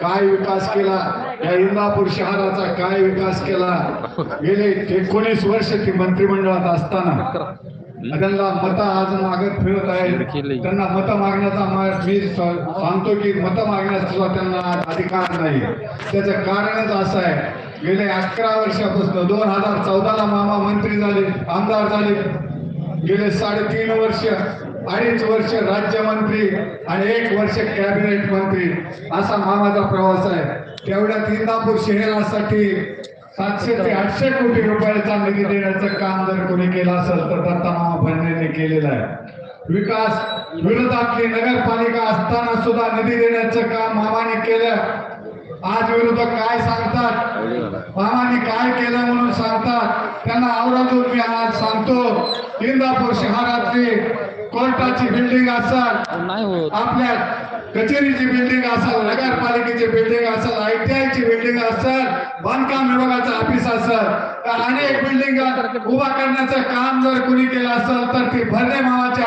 काय विकास केला? या इंदापूर शहराचा काय विकास केला? गेले एकोणीस वर्ष ती मंत्रिमंडळात असताना त्यांना मत आज मागत फिरत आहे त्यांना मत मागण्याचा मा- सांगतो की मत मागण्याचा सुद्धा त्यांना अधिकार नाही. त्याचं कारणच असं आहे. गेले अकरा वर्षापासून दोन हजार चौदाला मामा मंत्री झाले आमदार झाले. गेले साडेतीन वर्ष अडीच वर्ष राज्यमंत्री आणि एक वर्ष कॅबिनेट मंत्री असा मामाचा प्रवास आहे. तेवढ्यात इंदापूर शहरासाठी सातशे ते आठशे कोटी रुपयाचा निधी देण्याचं काम जर कोणी केलं असेल तर दत्ता मामा भंडेंनी केलेलं आहे. विकास विरोधातली नगरपालिका असताना सुद्धा निधी देण्याचं काम मामाने केलं. आज विरोधक काय सांगतात? मामाने काय केलं म्हणून सांगतात? त्यांना आवराजून मी आज सांगतो. इंदापूर शहरातली कोर्टाची बिल्डिंग असाल नाही आपल्या कचेरीची बिल्डिंग असेल नगरपालिकेची बिल्डिंग असेल आय टी आयची बिल्डिंग असेल बांधकाम विभागाचं ऑफिस असेल तर अनेक बिल्डिंग उभा करण्याचं काम जर कोणी केलं असेल तर ती भरणे मावाच्या